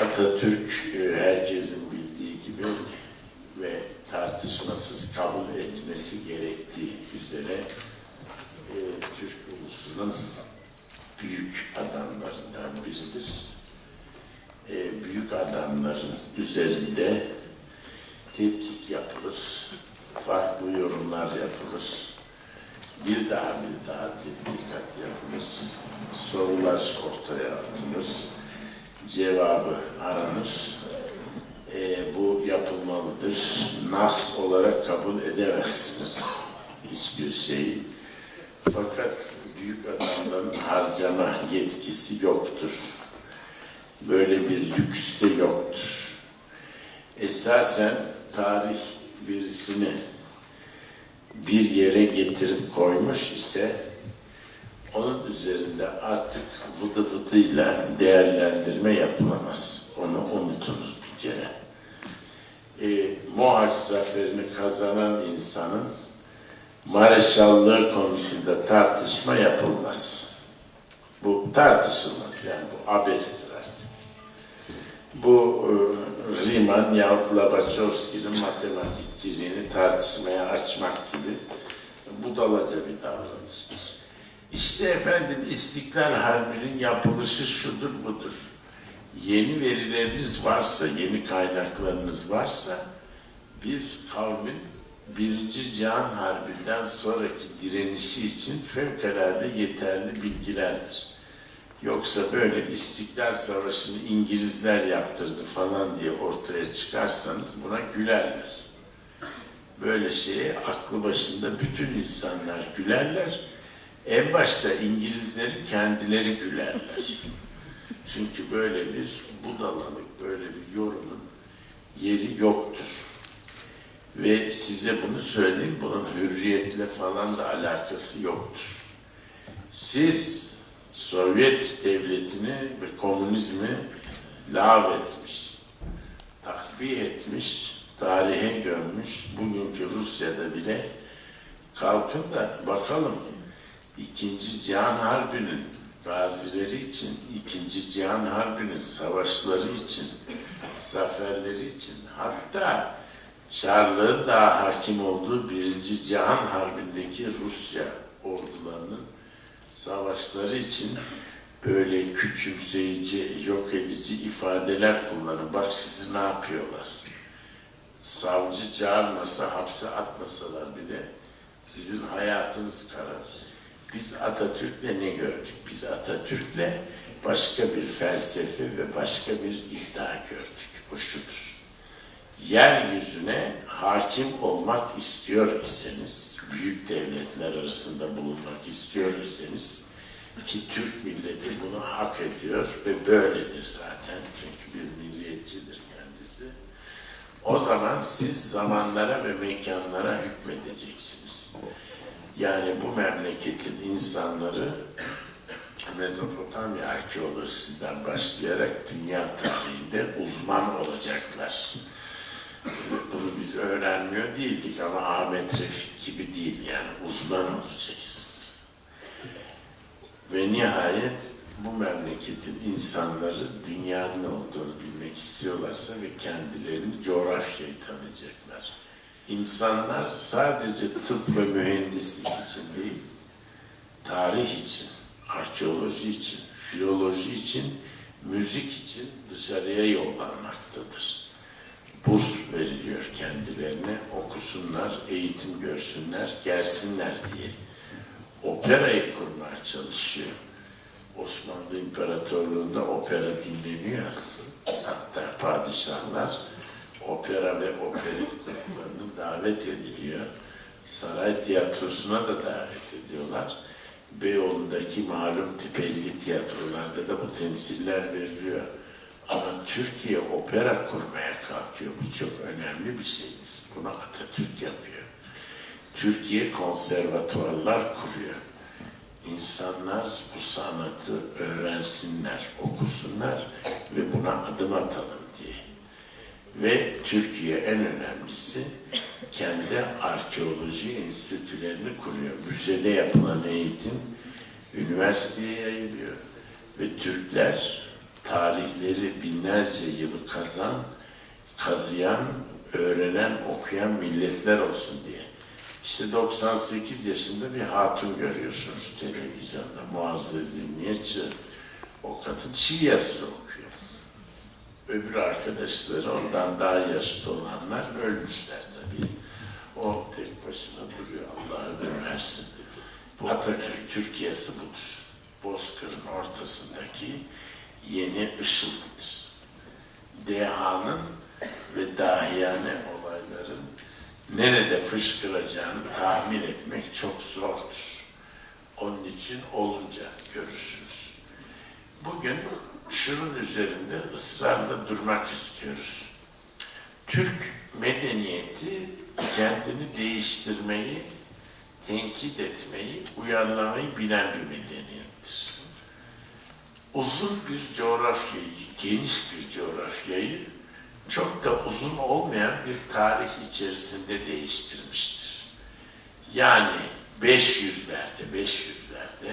Atatürk e, herkesin bildiği gibi ve tartışmasız kabul etmesi gerektiği üzere e, Türk ulusunun büyük adamlarından biridir. E, büyük adamların üzerinde tetkik yapılır, farklı yorumlar yapılır. Bir daha bir daha tetkikat yapılır, sorular ortaya atılır, cevabı aranır. E, bu yapılmalıdır. Nas olarak kabul edemezsiniz hiçbir şeyi. Fakat büyük adamların harcama yetkisi yoktur. Böyle bir lüks de yoktur. Esasen tarih birisini bir yere getirip koymuş ise onun üzerinde artık vıdı vıdıyla değerlendirme yapılamaz. Onu unutunuz bir kere. E, Mohaç zaferini kazanan insanın mareşallığı konusunda tartışma yapılmaz. Bu tartışılmaz yani bu abestir artık. Bu e, Riemann yahut Labaçovski'nin matematikçiliğini tartışmaya açmak gibi budalaca bir davranıştır. İşte efendim İstiklal Harbi'nin yapılışı şudur budur. Yeni verileriniz varsa, yeni kaynaklarınız varsa bir kavmin Birinci Cihan Harbi'nden sonraki direnişi için fevkalade yeterli bilgilerdir. Yoksa böyle İstiklal Savaşı'nı İngilizler yaptırdı falan diye ortaya çıkarsanız buna gülerler. Böyle şeye aklı başında bütün insanlar gülerler. En başta İngilizlerin kendileri gülerler. Çünkü böyle bir budalalık, böyle bir yorumun yeri yoktur. Ve size bunu söyleyeyim, bunun hürriyetle falan da alakası yoktur. Siz Sovyet devletini ve komünizmi lağvetmiş, takviye etmiş, tarihe gömmüş, bugünkü Rusya'da bile kalkın da bakalım İkinci Cihan Harbi'nin gazileri için, İkinci Cihan Harbi'nin savaşları için, zaferleri için, hatta Çarlığın daha hakim olduğu Birinci Cihan Harbi'ndeki Rusya ordularının savaşları için böyle küçümseyici, yok edici ifadeler kullanın. Bak sizi ne yapıyorlar. Savcı çağırmasa, hapse atmasalar bile sizin hayatınız kararır. Biz Atatürk'le ne gördük? Biz Atatürk'le başka bir felsefe ve başka bir iddia gördük. O şudur. Yeryüzüne hakim olmak istiyor iseniz, büyük devletler arasında bulunmak istiyor iseniz, ki Türk milleti bunu hak ediyor ve böyledir zaten çünkü bir milliyetçidir kendisi. O zaman siz zamanlara ve mekanlara hükmedeceksiniz. Yani bu memleketin insanları Mezopotamya arkeolojisinden başlayarak dünya tarihinde uzman olacaklar. Bunu biz öğrenmiyor değildik ama Ahmet Refik gibi değil yani uzman olacaksın. Ve nihayet bu memleketin insanları dünyanın olduğunu bilmek istiyorlarsa ve kendilerini coğrafyayı tanıyacaklar. İnsanlar sadece tıp ve mühendislik için değil, tarih için, arkeoloji için, filoloji için, müzik için dışarıya yollanmaktadır. Burs veriliyor kendilerine, okusunlar, eğitim görsünler, gelsinler diye. Operayı kurmaya çalışıyor. Osmanlı İmparatorluğu'nda opera dinleniyor. Hatta padişahlar opera ve gruplarını davet ediliyor. Saray tiyatrosuna da davet ediyorlar. Beyoğlu'ndaki malum tipelli tiyatrolarda da bu temsiller veriliyor. Ama Türkiye opera kurmaya kalkıyor. Bu çok önemli bir şeydir. Bunu Atatürk yapıyor. Türkiye konservatuvarlar kuruyor. İnsanlar bu sanatı öğrensinler, okusunlar ve buna adım atalım. Ve Türkiye en önemlisi kendi arkeoloji enstitülerini kuruyor. Müzede yapılan eğitim üniversiteye yayılıyor. Ve Türkler tarihleri binlerce yılı kazan, kazıyan, öğrenen, okuyan milletler olsun diye. İşte 98 yaşında bir hatun görüyorsunuz televizyonda. Muazzez Çığ. O kadın çiğ yazısı okuyor. Öbür arkadaşları ondan daha yaşlı olanlar ölmüşler tabii. O tek başına duruyor. Allah ömür versin. Atatürk Türkiye'si budur. Bozkır'ın ortasındaki yeni ışıltıdır. Dehanın ve dahiyane olayların nerede fışkıracağını tahmin etmek çok zordur. Onun için olunca görürsünüz. Bugün şunun üzerinde ısrarla durmak istiyoruz. Türk medeniyeti kendini değiştirmeyi, tenkit etmeyi, uyarlamayı bilen bir medeniyettir. Uzun bir coğrafyayı, geniş bir coğrafyayı çok da uzun olmayan bir tarih içerisinde değiştirmiştir. Yani 500'lerde, 500'lerde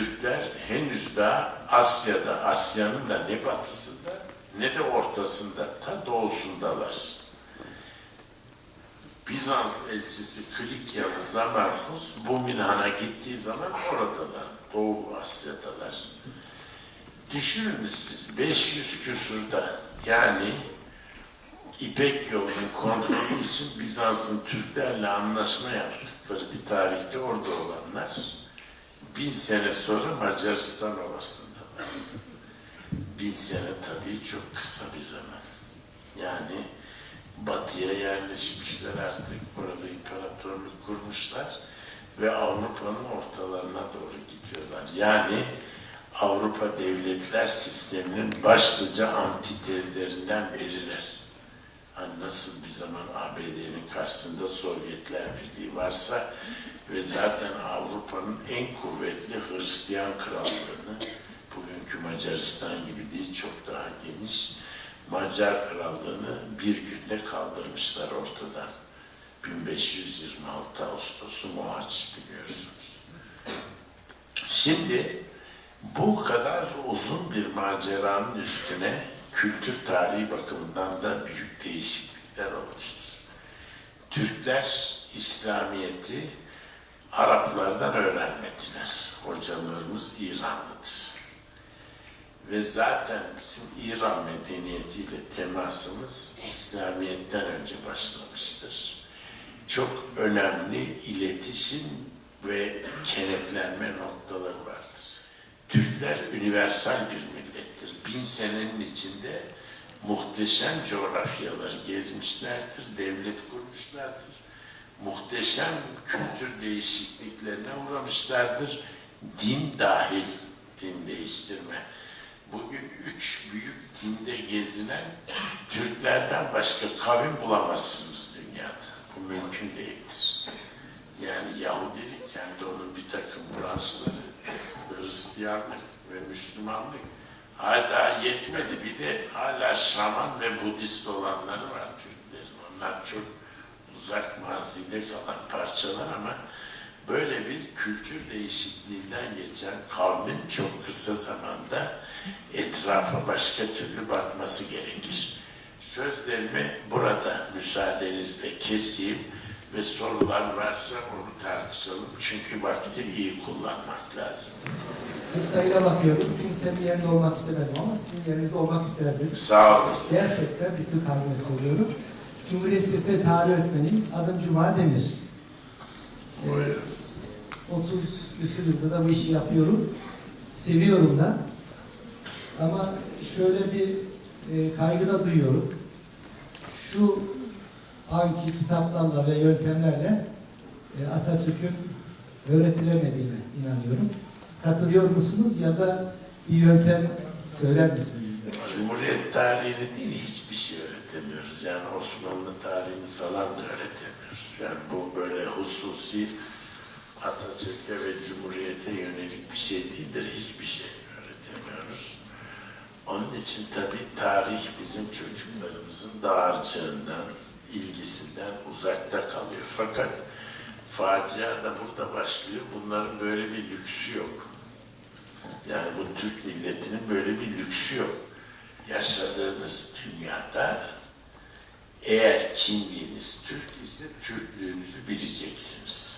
Türkler henüz daha Asya'da, Asya'nın da ne batısında ne de ortasında, ta doğusundalar. Bizans elçisi Klikyalı Zamarkus bu Minhan'a gittiği zaman oradalar, Doğu Asya'dalar. Düşününüz siz 500 küsurda yani İpek yolunun kontrolü için Bizans'ın Türklerle anlaşma yaptıkları bir tarihte orada olanlar bin sene sonra Macaristan Ovası'ndalar. Bin sene tabii çok kısa bir zaman. Yani batıya yerleşmişler artık. Burada imparatorluk kurmuşlar ve Avrupa'nın ortalarına doğru gidiyorlar. Yani Avrupa devletler sisteminin başlıca antitezlerinden biriler. Hani nasıl bir zaman ABD'nin karşısında Sovyetler Birliği varsa ve zaten Avrupa'nın en kuvvetli Hristiyan krallığını bugünkü Macaristan gibi değil çok daha geniş Macar krallığını bir günde kaldırmışlar ortadan. 1526 Ağustos'u Mohaç biliyorsunuz. Şimdi bu kadar uzun bir maceranın üstüne kültür tarihi bakımından da büyük değişiklikler olmuştur. Türkler İslamiyet'i Araplardan öğrenmediler. Hocalarımız İranlıdır. Ve zaten bizim İran medeniyetiyle temasımız İslamiyet'ten önce başlamıştır. Çok önemli iletişim ve kenetlenme noktaları vardır. Türkler universal bir millettir. Bin senenin içinde muhteşem coğrafyaları gezmişlerdir, devlet kurmuşlardır. Muhteşem kültür değişikliklerine uğramışlardır. Din dahil din değiştirme. Bugün üç büyük dinde gezinen Türklerden başka kavim bulamazsınız dünyada. Bu mümkün değildir. Yani Yahudilik hem de onun bir takım branşları, Hristiyanlık ve Müslümanlık hala yetmedi. Bir de hala Şaman ve Budist olanları var Türklerin. Onlar çok uzak mazide kalan parçalar ama böyle bir kültür değişikliğinden geçen kavmin çok kısa zamanda etrafa başka türlü bakması gerekir. Sözlerimi burada müsaadenizle keseyim ve sorular varsa onu tartışalım. Çünkü vakti iyi kullanmak lazım. Noktayla bakıyorum. Kimsenin yerinde olmak istemedim ama sizin yerinizde olmak istemedim. Sağ olun. Gerçekten bütün kalbime söylüyorum. Cumhuriyet Sesi'nde tarih öğretmeniyim. Adım Cuma Demir. Ee, Buyurun. 30 küsur yılda da bu işi yapıyorum. Seviyorum da. Ama şöyle bir e, kaygı da duyuyorum. Şu anki kitaplarla ve yöntemlerle e, Atatürk'ün öğretilemediğine inanıyorum. Katılıyor musunuz ya da bir yöntem söyler misiniz? Cumhuriyet tarihini değil hiçbir şey öğretemiyoruz. Yani Osmanlı tarihini falan da öğretemiyoruz. Yani bu böyle hususi Atatürk'e ve Cumhuriyet'e yönelik bir şey değildir. Hiçbir şey öğretemiyoruz. Onun için tabii tarih bizim çocuklarımızın dağarcığından, uzakta kalıyor. Fakat facia da burada başlıyor. Bunların böyle bir lüksü yok. Yani bu Türk milletinin böyle bir lüksü yok. Yaşadığınız dünyada eğer kimliğiniz Türk ise Türklüğünüzü bileceksiniz.